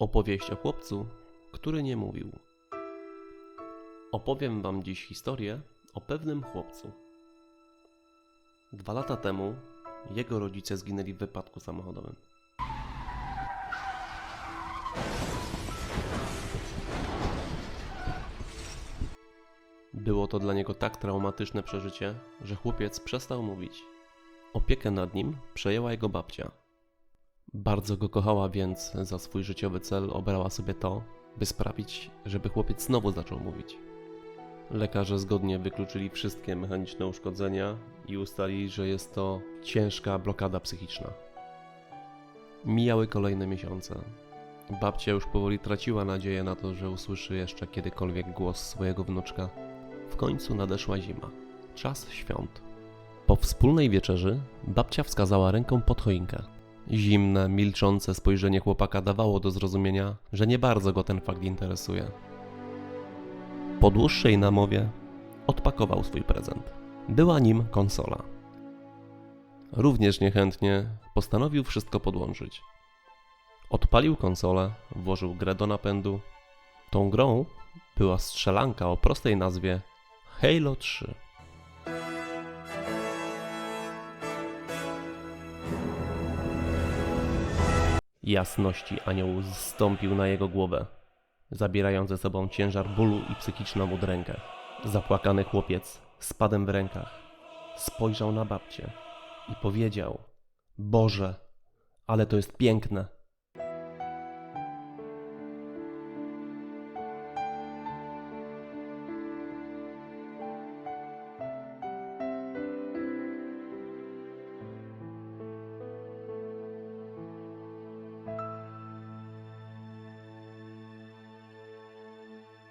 Opowieść o chłopcu, który nie mówił. Opowiem wam dziś historię o pewnym chłopcu. Dwa lata temu jego rodzice zginęli w wypadku samochodowym. Było to dla niego tak traumatyczne przeżycie, że chłopiec przestał mówić. Opiekę nad nim przejęła jego babcia. Bardzo go kochała, więc za swój życiowy cel obrała sobie to, by sprawić, żeby chłopiec znowu zaczął mówić. Lekarze zgodnie wykluczyli wszystkie mechaniczne uszkodzenia i ustalili, że jest to ciężka blokada psychiczna. Mijały kolejne miesiące. Babcia już powoli traciła nadzieję na to, że usłyszy jeszcze kiedykolwiek głos swojego wnuczka. W końcu nadeszła zima. Czas świąt. Po wspólnej wieczerzy babcia wskazała ręką pod choinkę. Zimne, milczące spojrzenie chłopaka dawało do zrozumienia, że nie bardzo go ten fakt interesuje. Po dłuższej namowie odpakował swój prezent. Była nim konsola. Również niechętnie postanowił wszystko podłączyć. Odpalił konsolę, włożył grę do napędu. Tą grą była strzelanka o prostej nazwie Halo 3. Jasności anioł zstąpił na jego głowę, zabierając ze sobą ciężar bólu i psychiczną udrękę. Zapłakany chłopiec z padem w rękach spojrzał na babcię i powiedział: Boże, ale to jest piękne.